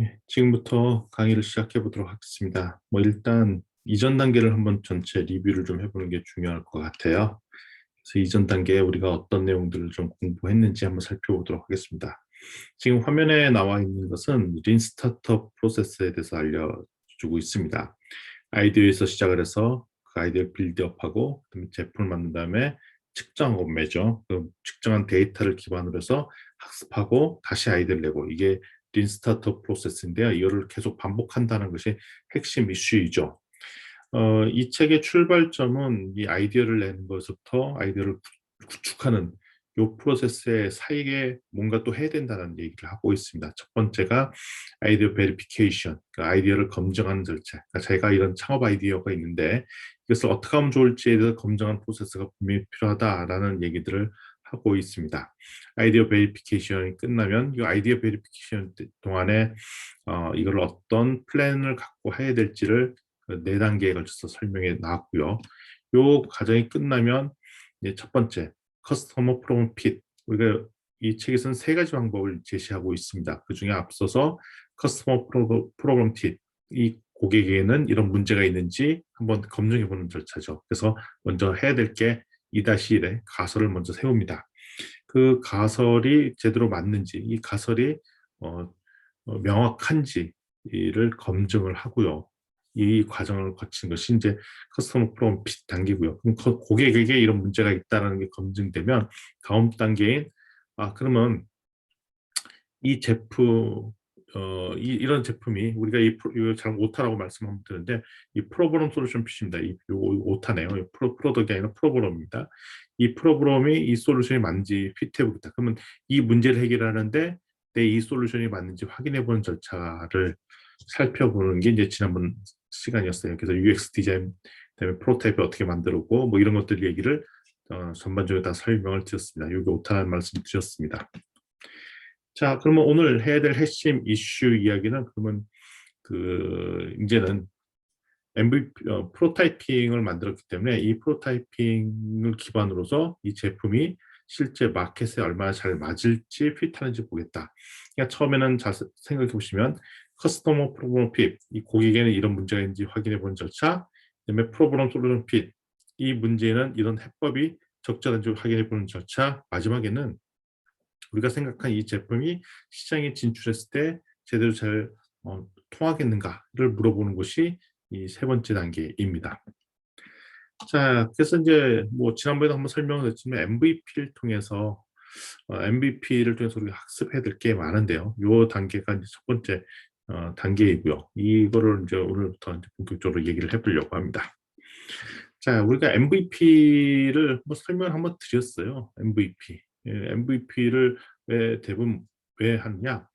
네, 지금부터 강의를 시작해 보도록 하겠습니다. 뭐 일단 이전 단계를 한번 전체 리뷰를 좀 해보는 게 중요할 것 같아요. 그래서 이전 단계에 우리가 어떤 내용들을 좀 공부했는지 한번 살펴보도록 하겠습니다. 지금 화면에 나와 있는 것은 린 스타트업 프로세스에 대해서 알려주고 있습니다. 아이디어에서 시작을 해서 그 아이디어를 빌드업하고 제품을 만든 다음에 측정 업매죠. 그 측정한 데이터를 기반으로 해서 학습하고 다시 아이디어를 내고 이게 린 스타트업 프로세스인데요. 이거를 계속 반복한다는 것이 핵심 이슈이죠. 어, 이 책의 출발점은 이 아이디어를 내는 것부터 아이디어를 구축하는 이 프로세스의 사이에 뭔가 또 해야 된다는 얘기를 하고 있습니다. 첫 번째가 아이디어 베리피케이션, 그 아이디어를 검증하는 절차. 그러니까 제가 이런 창업 아이디어가 있는데 이것을 어떻게 하면 좋을지에 대해서 검증하는 프로세스가 분명히 필요하다라는 얘기들을 하고 있습니다. 아이디어 베리피케이션이 끝나면 이 아이디어 베리피케이션 동안에 어, 이걸 어떤 플랜을 갖고 해야 될지를 그네 단계에 걸쳐서 설명해 나왔고요. 이 과정이 끝나면 첫 번째 커스터머 프로그램 핏 우리가 이 책에서는 세 가지 방법을 제시하고 있습니다. 그 중에 앞서서 커스터머 프로그램 핏이 고객에게는 이런 문제가 있는지 한번 검증해 보는 절차죠. 그래서 먼저 해야 될 게 2-1의 가설을 먼저 세웁니다. 그 가설이 제대로 맞는지, 이 가설이 어, 어, 명확한지를 검증을 하고요. 이 과정을 거친 것이 이제 커스터머 프로그램 핏 단계고요. 그럼 고객에게 이런 문제가 있다는 게 검증되면 다음 단계인 아 그러면 이 제품 어, 이, 런 제품이 우리가 이, 이거 잘 오타라고 말씀하면 되는데 이 프로그램 솔루션 핏입니다. 이 오타네요. 이 프로, 프로덕이 아니라 프로그램입니다. 이 프로그램이 이 솔루션이 맞는지 피트해 보겠다. 그러면 이 문제를 해결하는데 내 이 솔루션이 맞는지 확인해 보는 절차를 살펴보는 게 이제 지난번 시간이었어요. 그래서 UX 디자인, 그다음에 프로타입을 어떻게 만들고 뭐 이런 것들 얘기를 어, 전반적으로 다 설명을 드렸습니다. 여기 오타는 말씀 드렸습니다. 자, 그러면 오늘 해야 될 핵심 이슈 이야기는 그러면 그 이제는 MVP 어, 프로타이핑을 만들었기 때문에 이 프로타이핑을 기반으로서 이 제품이 실제 마켓에 얼마나 잘 맞을지 핏하는지 보겠다. 그러니까 처음에는 잘 생각해 보시면 커스터머 프로그램 핏, 이 고객에는 이런 문제가 있는지 확인해 보는 절차, 그다음에 프로그램 솔루션 핏, 이 문제는 이런 해법이 적절한지 확인해 보는 절차, 마지막에는 우리가 생각한 이 제품이 시장에 진출했을 때 제대로 잘 어, 통하겠는가를 물어보는 것이 이 세 번째 단계입니다. 자, 그래서 이제 뭐 지난번에도 한번 설명을 했지만 MVP를 통해서 어, MVP를 통해서 우리가 학습해야 될 게 많은데요. 이 단계가 이제 첫 번째 어, 단계이고요. 이거를 이제 오늘부터 이제 본격적으로 얘기를 해보려고 합니다. 자, 우리가 MVP를 뭐 설명 한번 드렸어요. MVP. 예, MVP를 왜 대부분 왜 하느냐?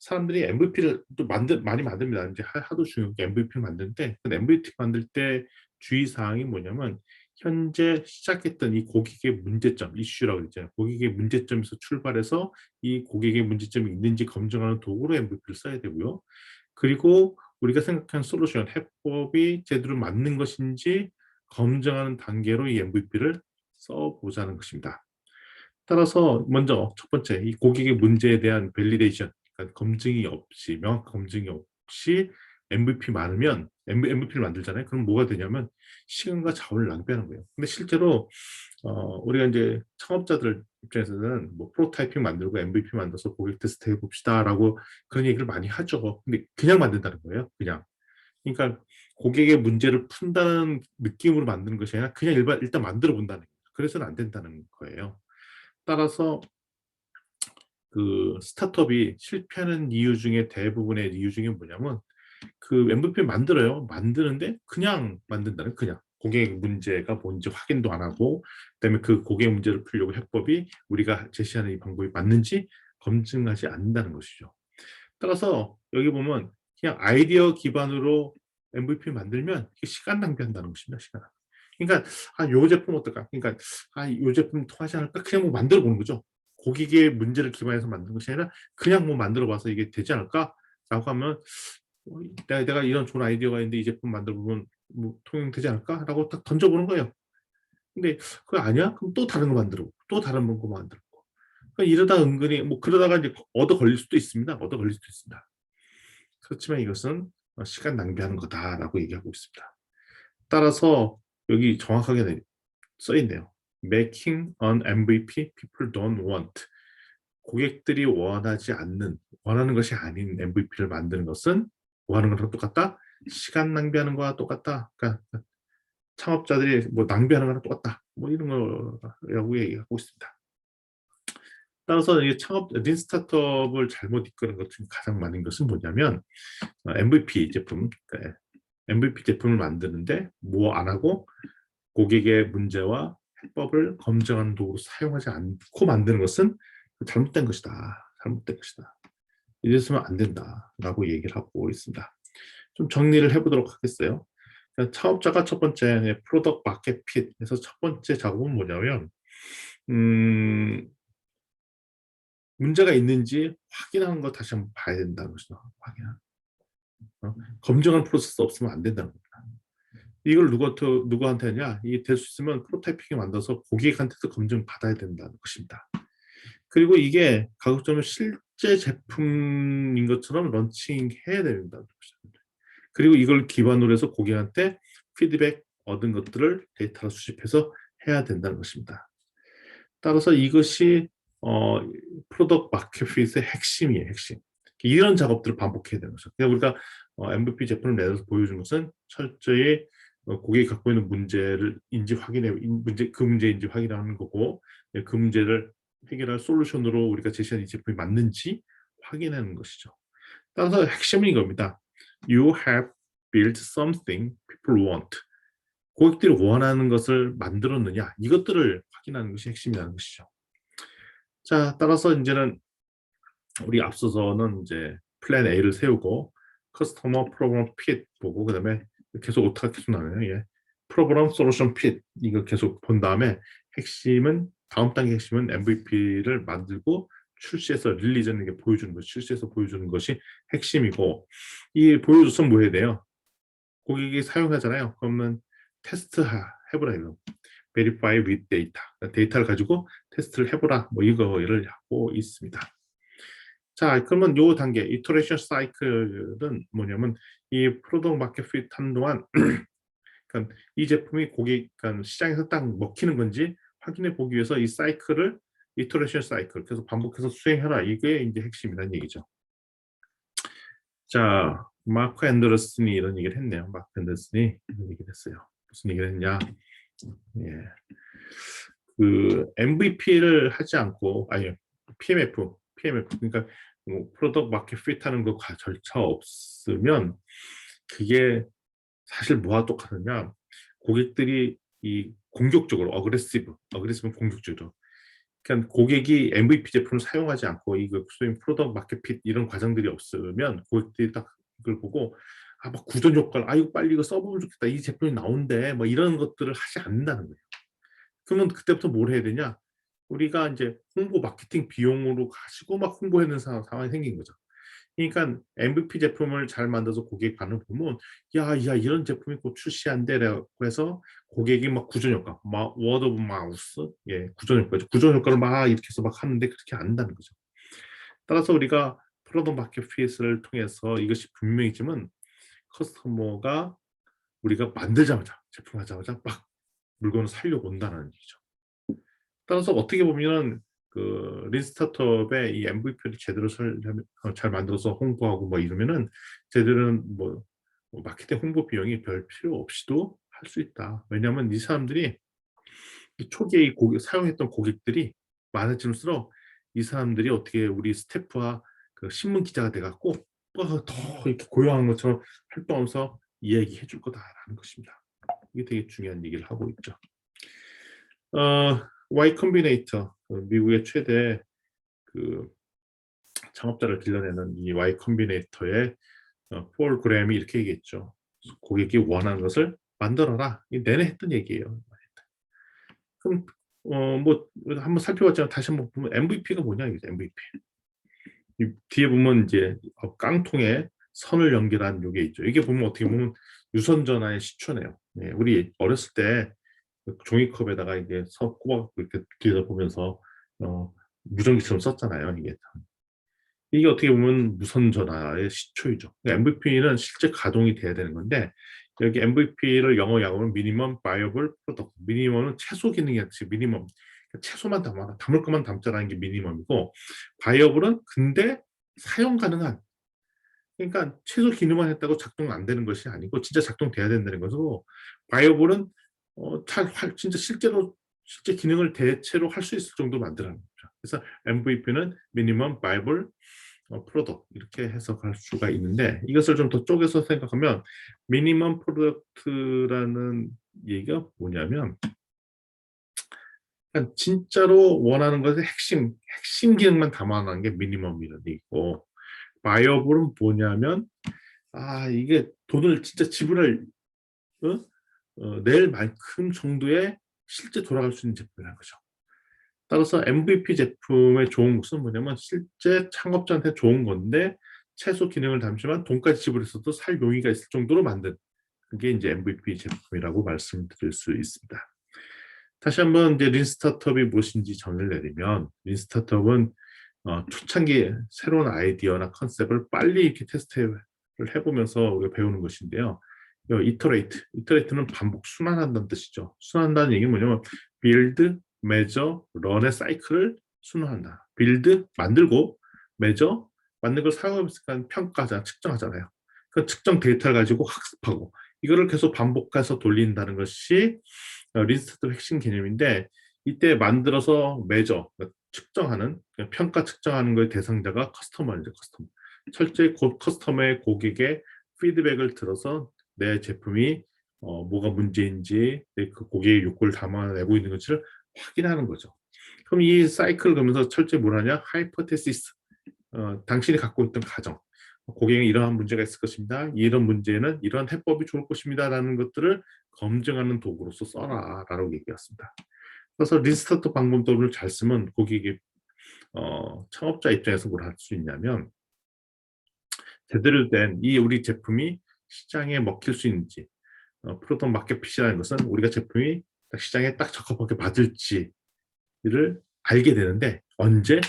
사람들이 MVP를 또 만들 많이 만듭니다. 이제 하도 중요한 MVP를 만드는데 그 MVP 만들 때 주의 사항이 뭐냐면 현재 시작했던 이 고객의 문제점, 이슈라고 그랬잖아요. 고객의 문제점에서 출발해서 이 고객의 문제점이 있는지 검증하는 도구로 MVP를 써야 되고요. 그리고 우리가 생각한 솔루션, 해법이 제대로 맞는 것인지 검증하는 단계로 이 MVP를 써보자는 것입니다. 따라서 먼저 첫 번째, 이 고객의 문제에 대한 밸리데이션, 그러니까 검증이 없이, 명확한 검증이 없이 MVP 많으면 MVP를 만들잖아요. 그럼 뭐가 되냐면 시간과 자원을 낭비하는 거예요. 근데 실제로 어, 우리가 이제 창업자들 입장에서는 뭐 프로타이핑 만들고 MVP 만들어서 고객 테스트 해봅시다라고 그런 얘기를 많이 하죠. 근데 그냥 만든다는 거예요. 그냥. 그러니까 고객의 문제를 푼다는 느낌으로 만드는 것이 아니라 그냥 일반, 일단 만들어 본다는 거예요. 그래서는 안 된다는 거예요. 따라서 그 스타트업이 실패하는 이유 중에 대부분의 이유 중에 뭐냐면 그 MVP 만들어요. 만드는데 그냥 만든다는 그냥 고객 문제가 뭔지 확인도 안 하고 그다음에 그 고객 문제를 풀려고 해법이 우리가 제시하는 이 방법이 맞는지 검증하지 않는다는 것이죠. 따라서 여기 보면 그냥 아이디어 기반으로 MVP 만들면 시간 낭비한다는 것입니다. 시간. 그러니까 아, 요 제품 어떨까? 그러니까 아, 요 제품 통하지 않을까? 그냥 뭐 만들어 보는 거죠. 고객의 문제를 기반해서 만든 것이 아니라 그냥 뭐 만들어 봐서 이게 되지 않을까? 라고 하면 어, 내가, 내가 이런 좋은 아이디어가 있는데 이 제품 만들어 보면 뭐 통용되지 않을까? 라고 딱 던져보는 거예요. 근데 그거 아니야? 그럼 또 다른 거 만들고 또 다른 거 만들고 그러니까 이러다 은근히 뭐 그러다가 이제 얻어 걸릴 수도 있습니다. 얻어 걸릴 수도 있습니다. 그렇지만 이것은 어, 시간 낭비하는 거다라고 얘기하고 있습니다. 따라서 여기 정확하게 네- 써 있네요. Making an MVP people don't want. 고객들이 원하지 않는, 원하는 것이 아닌 MVP를 만드는 것은 뭐 하는 거랑 똑같다? 시간 낭비하는 거와 똑같다. 그러니까 창업자들이 뭐 낭비하는 거랑 똑같다. 뭐 이런 거라고 얘기하고 있습니다. 따라서 이 창업 린 스타트업을 잘못 이끄는 것 중 가장 많은 것은 뭐냐면 어, MVP 제품, 그러니까 MVP 제품을 만드는데 뭐 안 하고 고객의 문제와 해법을 검증하는 도구로 사용하지 않고 만드는 것은 잘못된 것이다. 잘못된 것이다. 이랬으면 안 된다라고 얘기를 하고 있습니다. 좀 정리를 해보도록 하겠어요. 그러니까 창업자가 첫 번째 프로덕트 마켓 핏에서 첫 번째 작업은 뭐냐면 음, 문제가 있는지 확인하는 거 다시 한번 봐야 된다는 것이죠. 확인. 어? 검증하는 프로세스 없으면 안 된다는 겁니다. 이걸 누구한테, 누구한테 하냐? 이게 될 수 있으면 프로타이핑을 만들어서 고객한테도 검증 받아야 된다는 것입니다. 그리고 이게 가급적이면 실제 제품인 것처럼 런칭해야 것입니다. 그리고 이걸 기반으로 해서 고객한테 피드백 얻은 것들을 데이터로 수집해서 해야 된다는 것입니다. 따라서 이것이 어, 프로덕트 마켓핏의 핵심이에요, 핵심. 이런 작업들을 반복해야 되는 거죠. 그냥 우리가 어, MVP 제품을 내서 보여준 것은 철저히 어, 고객이 갖고 있는 문제를 인지 확인해 문제 그 문제인지 확인하는 거고 예, 그 문제를 해결할 솔루션으로 우리가 제시한 이 제품이 맞는지 확인하는 것이죠. 따라서 핵심은 이겁니다. You have built something people want. 고객들이 원하는 것을 만들었느냐 이것들을 확인하는 것이 핵심이라는 것이죠. 자, 따라서 이제는 우리 앞서서는 이제 플랜 A를 세우고 커스터머 프로그램 핏 보고 그 다음에 계속 어떻게 계속 나와요. 예. 프로그램 솔루션 핏 이거 계속 본 다음에 핵심은 다음 단계 핵심은 MVP를 만들고 출시해서 릴리즈에게 보여주는 것, 출시해서 보여주는 것이 핵심이고 이 보여줘서 뭐 해야 돼요? 고객이 사용하잖아요. 그러면 테스트 해보라 이거. verify with data. 데이터를 가지고 테스트를 해보라. 뭐 이거를 하고 있습니다. 자, 그러면 요 단계, 이터레이션 사이클은 뭐냐면 이 프로덕트 마켓 핏 하는 동안 그러니까 이 제품이 고객, 그러니까 시장에서 딱 먹히는 건지 확인해 보기 위해서 이 사이클을 이터레이션 사이클 계속 반복해서 수행해라. 이게 이제 핵심이라는 얘기죠. 자, 마크 앤더슨이 이런 얘기를 했네요. 마크 앤더슨이 이런 얘기를 했어요. 무슨 얘기를 했냐? 예. 그 MVP를 하지 않고 아니 PMF, PMF 그러니까 뭐 프로덕트 마켓 핏 하는 거 절차 없으면 그게 사실 뭐와 똑같느냐? 고객들이 이 공격적으로 어그레시브, 어그레시브 공격적으로 그러니까 고객이 MVP 제품을 사용하지 않고 이거 소위 프로덕트 마켓 핏 이런 과정들이 없으면 고객들이 딱 이걸 보고 아, 막 구전 효과를, 아, 이거 빨리 이거 써보면 좋겠다. 이 제품이 나온대. 뭐 이런 것들을 하지 않는다는 거예요. 그러면 그때부터 뭘 해야 되냐? 우리가 이제 홍보 마케팅 비용으로 가지고 막 홍보하는 상황이 생긴 거죠. 그러니까 MVP 제품을 잘 만들어서 고객 반응 보면 야, 야, 이런 제품이 곧 출시한대라고 해서 고객이 막 구전 효과, 막 워드 오브 마우스, 예, 구전 효과죠. 구전 효과를 막 이렇게 해서 막 하는데 그렇게 안 한다는 거죠. 따라서 우리가 프로덕트 마켓 핏을 통해서 이것이 분명히지만 커스터머가 우리가 만들자마자 제품 하자마자 막 물건을 살려고 온다는 얘기죠. 따라서 어떻게 보면은 그 린스타트업의 이 MVP를 제대로 설, 잘 만들어서 홍보하고 뭐 이러면은 제대로 뭐, 뭐 마케팅 홍보 비용이 별 필요 없이도 할 수 있다. 왜냐하면 이 사람들이 이 초기에 이 고객, 사용했던 고객들이 많아질수록 이 사람들이 어떻게 우리 스태프와 그 신문 기자가 돼갖고 더 이렇게 고요한 것처럼 활동하면서 이야기해 줄 거다라는 것입니다. 이게 되게 중요한 얘기를 하고 있죠. 어, Y 컴비네이터 미국의 최대 그 창업자를 길러내는 이 Y 컴비네이터의 어, 폴 그램이 이렇게 얘기했죠. 고객이 원하는 것을 만들어라. 이 내내 했던 얘기예요. 그럼 어, 뭐 한번 살펴봤지만 다시 한번 보면 MVP가 뭐냐 이게 MVP. 이 뒤에 보면 이제 어, 깡통에 선을 연결한 요게 있죠. 이게 보면 어떻게 보면 유선 전화의 시초네요. 예, 우리 어렸을 때 종이컵에다가 이게 서 꼽아 이렇게 들여다보면서 어, 무전기처럼 썼잖아요. 이게 이게 어떻게 보면 무선 전화의 시초이죠. MVP는 실제 가동이 돼야 되는 건데 여기 MVP를 영어 약어는 미니멈 바이어블 프로덕트. 미니멈은 최소 기능이 지 미니멈 그러니까 최소만 담아 담을 것만 담자라는 게 미니멈이고 바이어블은 근데 사용 가능한 그러니까 최소 기능만 했다고 작동 안 되는 것이 아니고 진짜 작동돼야 된다는 것으로 바이어블은 어, 잘, 진짜 실제로 실제 기능을 대체로 할 수 있을 정도로 만들어는 거죠. 그래서 MVP는 미니멈 바이블 프로덕트 이렇게 해석할 수가 있는데 이것을 좀 더 쪼개서 생각하면 미니멈 프로덕트라는 얘기가 뭐냐면 그러니까 진짜로 원하는 것의 핵심 핵심 기능만 담아놓은 게 미니멈이라는 얘기고 바이어블은 뭐냐면 아 이게 돈을 진짜 지불할 어? 어, 낼 만큼 정도의 실제 돌아갈 수 있는 제품이라는 거죠. 따라서 MVP 제품의 좋은 것은 뭐냐면 실제 창업자한테 좋은 건데 최소 기능을 담지만 돈까지 지불해서도 살 용의가 있을 정도로 만든 그게 이제 MVP 제품이라고 말씀드릴 수 있습니다. 다시 한번 이제 린 스타트업이 무엇인지 정의를 내리면 린 스타트업은 어, 초창기 새로운 아이디어나 컨셉을 빨리 이렇게 테스트를 해보면서 우리가 배우는 것인데요. 이터레이트, 이터레이트는 반복 순환한다는 뜻이죠. 순환한다는 얘기는 뭐냐면 빌드, 메저, 런의 사이클을 순환한다. 빌드, 만들고 메저, 만든 걸 사용하면서 평가하자, 측정하잖아요. 그 측정 데이터를 가지고 학습하고 이거를 계속 반복해서 돌린다는 것이 리스트 핵심 개념인데 이때 만들어서 메저, 그러니까 측정하는 평가 측정하는 거의 대상자가 커스터머죠, 커스터머. 철저히 곧 커스터머의 고객의 피드백을 들어서 내 제품이 어, 뭐가 문제인지 그 고객의 욕구를 담아내고 있는 것을 확인하는 거죠. 그럼 이 사이클을 그러면서 철저히 뭘 하냐? 하이퍼테시스. 어, 당신이 갖고 있던 가정. 고객에 이러한 문제가 있을 것입니다. 이런 문제는 이러한 해법이 좋을 것입니다. 라는 것들을 검증하는 도구로서 써라. 라고 얘기했습니다. 그래서 리스타트 방법들을 잘 쓰면 고객이 어, 창업자 입장에서 뭘 할 수 있냐면 제대로 된 이 우리 제품이 시장에 먹힐 수 있는지 어, 프로톤 마켓 핏이라는 것은 우리가 제품이 딱 시장에 딱 적합하게 받을지를 알게 되는데 언제?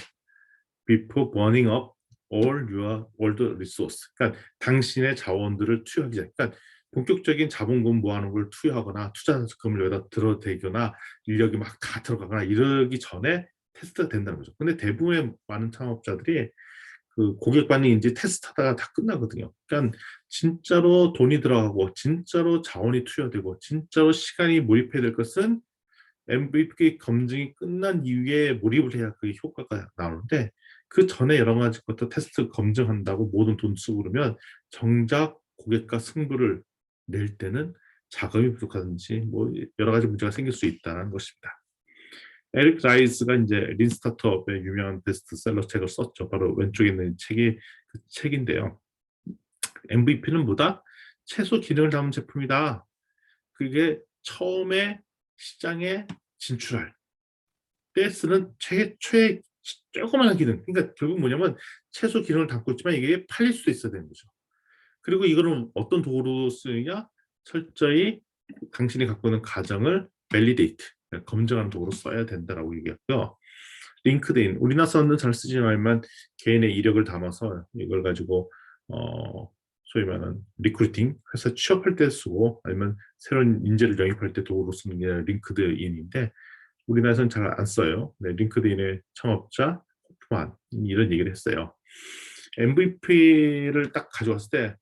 Before burning up all your old resource. 그러니까 당신의 자원들을 투여하기 전에 그러니까 본격적인 자본금 모아놓은 걸 투여하거나 투자금을 여기다 들어대거나 인력이 막 다 들어가거나 이러기 전에 테스트가 된다는 거죠. 근데 대부분의 많은 창업자들이 그 고객 반응인지 테스트하다가 다 끝나거든요. 그러니까 진짜로 돈이 들어가고 진짜로 자원이 투여되고 진짜로 시간이 몰입해야 될 것은 MVP 검증이 끝난 이후에 몰입을 해야 그 효과가 나오는데 그 전에 여러 가지 것도 테스트 검증한다고 모든 돈 쓰고 그러면 정작 고객과 승부를 낼 때는 자금이 부족하든지 뭐 여러 가지 문제가 생길 수 있다는 것입니다. 에릭 라이스가 이제 린 스타트업의 유명한 베스트셀러 책을 썼죠. 바로 왼쪽에 있는 책이 그 책인데요. MVP는 뭐다? 최소 기능을 담은 제품이다. 그게 처음에 시장에 진출할 때 쓰는 최, 최 조그마한 기능. 그러니까 결국 뭐냐면 최소 기능을 담고 있지만 이게 팔릴 수도 있어야 되는 거죠. 그리고 이거는 어떤 도구로 쓰느냐? 철저히 당신이 갖고 있는 가정을 밸리데이트, 검증하는 도구로 써야 된다라고 얘기했고요. 링크드인, 우리나라는 잘 쓰지 말만 개인의 이력을 담아서 이걸 가지고 어, 소위 말하는 리크루팅, 회사 취업할 때 쓰고 아니면 새로운 인재를 영입할 때 도구로 쓰는 게 링크드인인데 우리나라에서는 잘 안 써요. 네, 링크드인의 창업자 호프만 이런 얘기를 했어요. MVP를 딱 가져왔을 때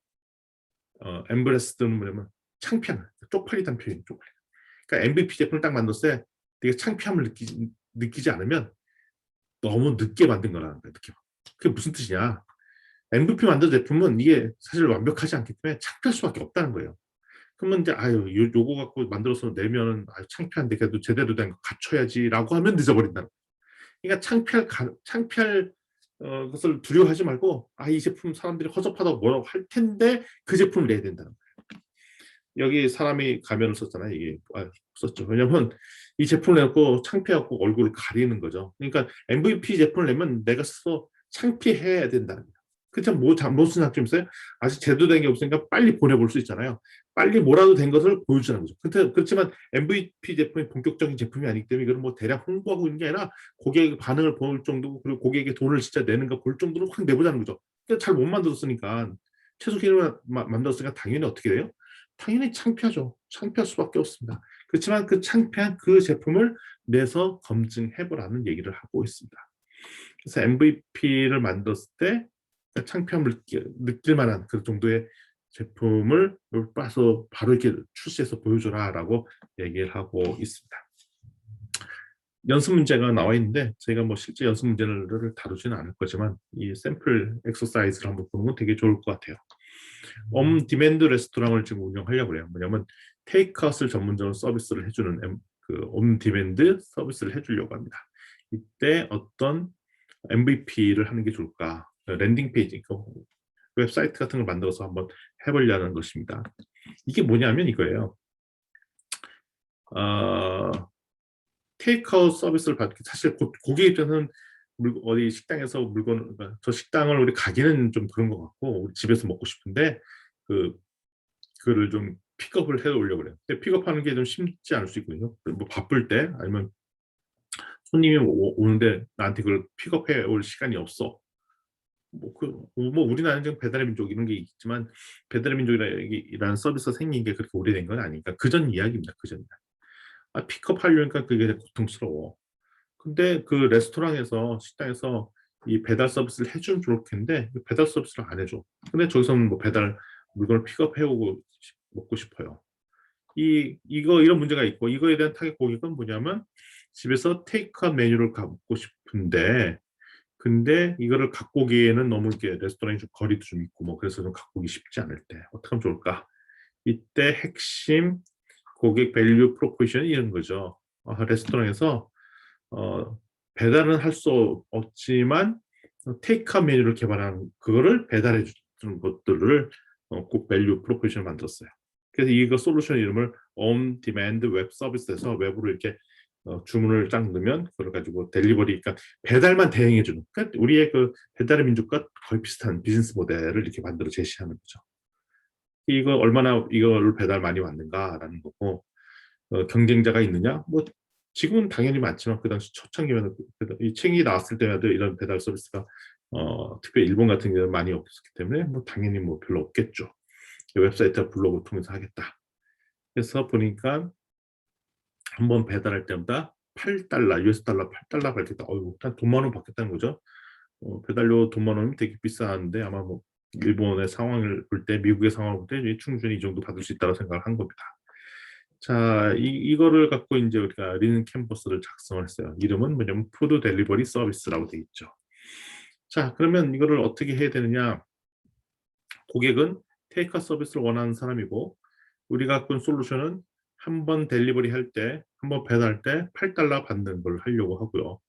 어, 엠브레스드는 뭐냐면 창피한, 쪽팔리다는 표현이 쪽팔리. 그러니까 MVP 제품을 딱 만들었을 때 되게 창피함을 느끼지, 느끼지 않으면 너무 늦게 만든 거라는 거예요. 늦게. 그게 무슨 뜻이냐? MVP 만든 제품은 이게 사실 완벽하지 않기 때문에 창피할 수밖에 없다는 거예요. 그러면 이제 아유 요, 요거 갖고 만들어서 내면은 아유 창피한데 그래도 제대로 된 거 갖춰야지라고 하면 늦어버린다는 거예요. 그러니까 창피할 창피할 어, 것을 두려워하지 말고 아 이 제품 사람들이 허접하다고 뭐라고 할 텐데 그 제품을 내야 된다는 거예요. 여기 사람이 가면을 썼잖아요. 이게 아, 썼죠. 왜냐면 이 제품을 내고 창피하고 얼굴을 가리는 거죠. 그러니까 MVP 제품을 내면 내가 스스로 창피해야 된다는 거예요. 그쵸? 뭐, 장- 무슨 장점이 있어요? 아직 제도된 게 없으니까 빨리 보내볼 수 있잖아요. 빨리 뭐라도 된 것을 보여주는 거죠. 근데 그렇지만 MVP 제품이 본격적인 제품이 아니기 때문에 이걸 뭐 대략 홍보하고 있는 게 아니라 고객의 반응을 볼 정도 그리고 고객의 돈을 진짜 내는가 볼 정도로 확 내보자는 거죠. 근데 잘 못 만들었으니까 최소 기능을 마- 만들었으니까 당연히 어떻게 돼요? 당연히 창피하죠. 창피할 수밖에 없습니다. 그렇지만 그 창피한 그 제품을 내서 검증해보라는 얘기를 하고 있습니다. 그래서 MVP를 만들었을 때 창피함을 느낄, 만한 그 정도의 제품을 빠서 바로 이렇게 출시해서 보여줘라 라고 얘기를 하고 있습니다. 연습 문제가 나와 있는데 저희가 뭐 실제 연습 문제를 다루지는 않을 거지만 이 샘플 엑서사이즈를 한번 보는 건 되게 좋을 것 같아요. 옴 디맨드 레스토랑을 지금 운영하려고 해요. 뭐냐면 테이크아웃을 전문적으로 서비스를 해주는 그옴 디맨드 서비스를 해주려고 합니다. 이때 어떤 MVP를 하는 게 좋을까? 랜딩 페이지, 그 웹사이트 같은 걸 만들어서 한번 해보려는 것입니다. 이게 뭐냐면 이거예요. 어, 테이크아웃 서비스를 받기 사실 고, 고객 입장에서는 물, 어디 식당에서 물건 그러니까 저 식당을 우리 가기는 좀 그런 것 같고 우리 집에서 먹고 싶은데 그 그를 좀 픽업을 해 오려고 그래요. 근데 픽업하는 게 좀 쉽지 않을 수 있거든요. 뭐 바쁠 때 아니면 손님이 오, 오는데 나한테 그걸 픽업해 올 시간이 없어. 뭐, 그, 뭐 우리나라는 지금 배달의 민족 이런 게 있지만 배달의 민족이라는 서비스가 생긴 게 그렇게 오래된 건 아니니까 그전 이야기입니다. 그전 이야기. 아, 픽업하려니까 그게 고통스러워. 근데 그 레스토랑에서 식당에서 이 배달 서비스를 해주면 좋을 텐데 배달 서비스를 안 해줘. 근데 저기서는 뭐 배달 물건을 픽업해오고 싶- 먹고 싶어요. 이 이거 이런 문제가 있고 이거에 대한 타겟 고객은 뭐냐면 집에서 테이크아웃 메뉴를 갖고 싶은데 근데 이거를 갖고 오기에는 너무 이렇게 레스토랑이 좀 거리도 좀 있고 뭐 그래서 좀 갖고 오기 쉽지 않을 때 어떻게 하면 좋을까? 이때 핵심 고객 밸류 프로포지션이 이런 거죠. 어, 레스토랑에서 어, 배달은 할 수 없지만 테이크아웃 메뉴를 개발하는 그거를 배달해 주는 것들을 어, 꼭 밸류 프로포지션을 만들었어요. 그래서 이거 솔루션 이름을 on demand 웹 서비스에서 웹으로 이렇게 어, 주문을 딱 넣으면 그걸 가지고 델리버리 그러니까 배달만 대행해 주는 그러니까 우리의 그 배달의 민족과 거의 비슷한 비즈니스 모델을 이렇게 만들어 제시하는 거죠. 이거 얼마나 이걸 배달 많이 왔는가라는 거고 어, 경쟁자가 있느냐? 뭐 지금은 당연히 많지만 그 당시 초창기에는 그- 이 책이 나왔을 때마다 이런 배달 서비스가 어, 특별히 일본 같은 경우는 많이 없었기 때문에 뭐 당연히 뭐 별로 없겠죠. 웹사이트 블로그 통해서 하겠다. 그래서 보니까 한 번 배달할 때마다 8달러, US 달러 8달러 받겠다. 어이구, 한 돈만 원 받겠다는 거죠. 어, 배달료 돈만 원이면 되게 비싼데 아마 뭐 일본의 상황을 볼 때, 미국의 상황을 볼 때 충분히 이 정도 받을 수 있다고 생각을 한 겁니다. 자, 이, 이거를 갖고 이제 우리가 리는 캔버스를 작성을 했어요. 이름은 뭐냐면 푸드 델리버리 서비스라고 되어 있죠. 자, 그러면 이거를 어떻게 해야 되느냐? 고객은 테이크아 서비스를 원하는 사람이고 우리가 갖고 있는 솔루션은 한 번 델리버리 할 때, 한 번 배달할 때 8달러 받는 걸 하려고 하고요.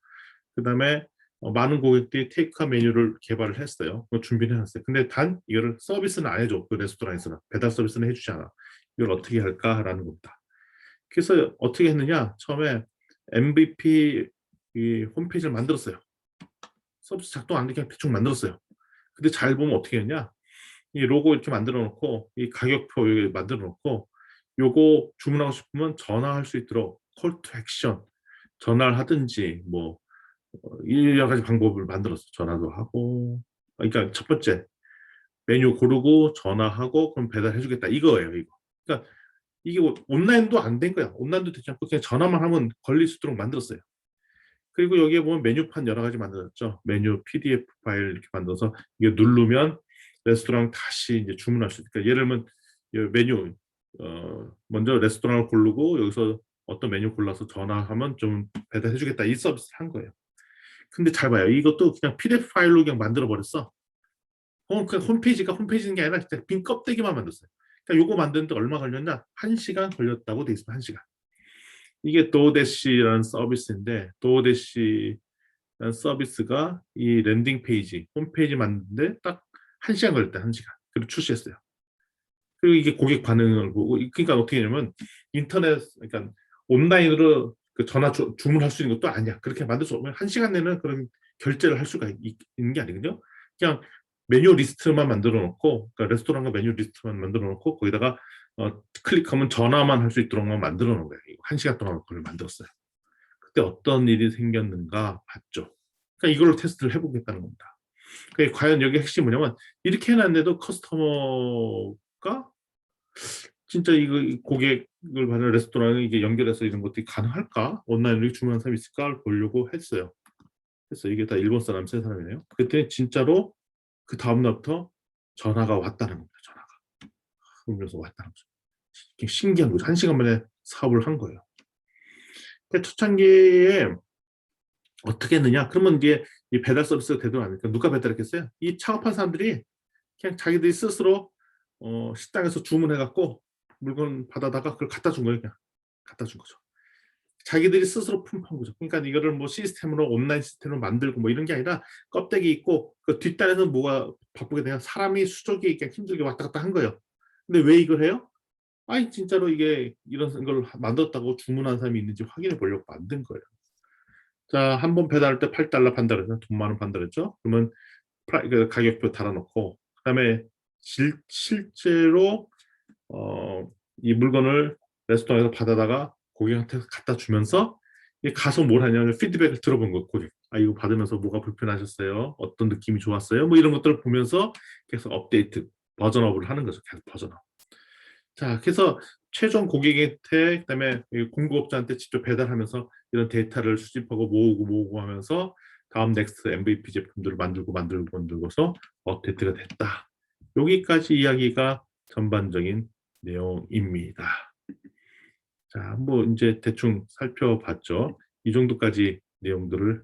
그 다음에 어, 많은 고객들이 테이크아 메뉴를 개발을 했어요. 그거 준비를 해놨어요. 근데 단 이거를 서비스는 안 해줘. 그 레스토랑에서는 배달 서비스는 해주지 않아. 이걸 어떻게 할까라는 겁니다. 그래서 어떻게 했느냐? 처음에 MVP 이 홈페이지를 만들었어요. 서비스 작동 안 되게 그냥 대충 만들었어요. 근데 잘 보면 어떻게 했냐? 이 로고 이렇게 만들어 놓고 이 가격표 여기 만들어 놓고 요거 주문하고 싶으면 전화할 수 있도록 콜 투 액션 전화를 하든지 뭐 어, 여러 가지 방법을 만들었어. 전화도 하고 그러니까 첫 번째 메뉴 고르고 전화하고 그럼 배달해 주겠다 이거예요, 이거. 그러니까 이게 뭐 온라인도 안 된 거야. 온라인도 되지 않고 그냥 전화만 하면 걸릴 수 있도록 만들었어요. 그리고 여기에 보면 메뉴판 여러 가지 만들었죠. 메뉴 PDF 파일 이렇게 만들어서 이게 누르면 레스토랑 다시 이제 주문할 수 있으니까 예를 들면 이 메뉴 어 먼저 레스토랑을 고르고 여기서 어떤 메뉴 골라서 전화하면 좀 배달해 주겠다 이 서비스를 한 거예요. 근데 잘 봐요. 이것도 그냥 PDF 파일로 그냥 만들어 버렸어. 어, 그 홈페이지가 홈페이지인 게 아니라 진짜 빈 껍데기만 만들었어요. 그러니까 요거 만드는데 얼마 걸렸냐? 한 시간 걸렸다고 돼 있습니다. 한 시간. 이게 도어대시라는 서비스인데 도어대시라는 서비스가 이 랜딩 페이지, 홈페이지 만드는데 딱한 시간 걸렸다. 한 시간. 그리고 출시했어요. 그리고 이게 고객 반응을 보고 그러니까 어떻게 하냐면 인터넷 그러니까 온라인으로 그 전화 주, 주문할 수 있는 것도 아니야. 그렇게 만들 수 없으면 한 시간 내는 그런 결제를 할 수가 있, 있는 게 아니거든요. 그냥 메뉴 리스트만 만들어 놓고 그러니까 레스토랑과 메뉴 리스트만 만들어 놓고 거기다가 어, 클릭하면 전화만 할 수 있도록만 만들어 놓은 거예요. 한 시간 동안 그걸 만들었어요. 그때 어떤 일이 생겼는가 봤죠. 그러니까 이걸로 테스트를 해보겠다는 겁니다. 그러니까 과연 여기 핵심이 뭐냐면 이렇게 해놨는데도 커스터머가 진짜 이거 이 고객을 받는 레스토랑에 이게 연결해서 이런 것들이 가능할까? 온라인으로 주문한 사람이 있을까를 보려고 했어요. 그래서 이게 다 일본 사람, 세 사람이네요. 그때 진짜로 그 다음 날부터 전화가 왔다는 겁니다. 전화가. 그러면서 왔다는 거죠. 신기한 거죠. 한 시간 만에 사업을 한 거예요. 초창기에 어떻게 했느냐? 그러면 이제 이 배달 서비스가 되도 않으니까 누가 배달했겠어요? 이 창업한 사람들이 그냥 자기들이 스스로 어, 식당에서 주문해갖고 물건 받아다가 그걸 갖다 준 거예요. 그냥 갖다 준 거죠. 자기들이 스스로 품판 거죠. 그러니까 이거를 뭐 시스템으로 온라인 시스템으로 만들고 뭐 이런 게 아니라 껍데기 있고 그 뒷단에는 뭐가 바쁘게 되냐 사람이 수족이 그냥 힘들게 왔다 갔다 한 거예요. 근데 왜 이걸 해요? 아니 진짜로 이게 이런 걸 만들었다고 주문한 사람이 있는지 확인해 보려고 만든 거예요. 자, 한 번 배달할 때 8달러 판다 그랬죠. 돈 많은 판다 그랬죠. 그러면 그 가격표 달아놓고 그다음에 실, 실제로 어, 이 물건을 레스토랑에서 받아다가 고객한테 갖다 주면서 이 가서 뭘 하냐면 피드백을 들어본 거 고객. 아 이거 받으면서 뭐가 불편하셨어요? 어떤 느낌이 좋았어요? 뭐 이런 것들을 보면서 계속 업데이트 버전업을 하는 거죠. 계속 버전업. 자, 그래서 최종 고객한테 그다음에 이 공급업자한테 직접 배달하면서 이런 데이터를 수집하고 모으고 모으고 하면서 다음 넥스트 MVP 제품들을 만들고 만들고 만들고서 업데이트가 됐다. 여기까지 이야기가 전반적인 내용입니다. 자, 한번 이제 대충 살펴봤죠. 이 정도까지 내용들을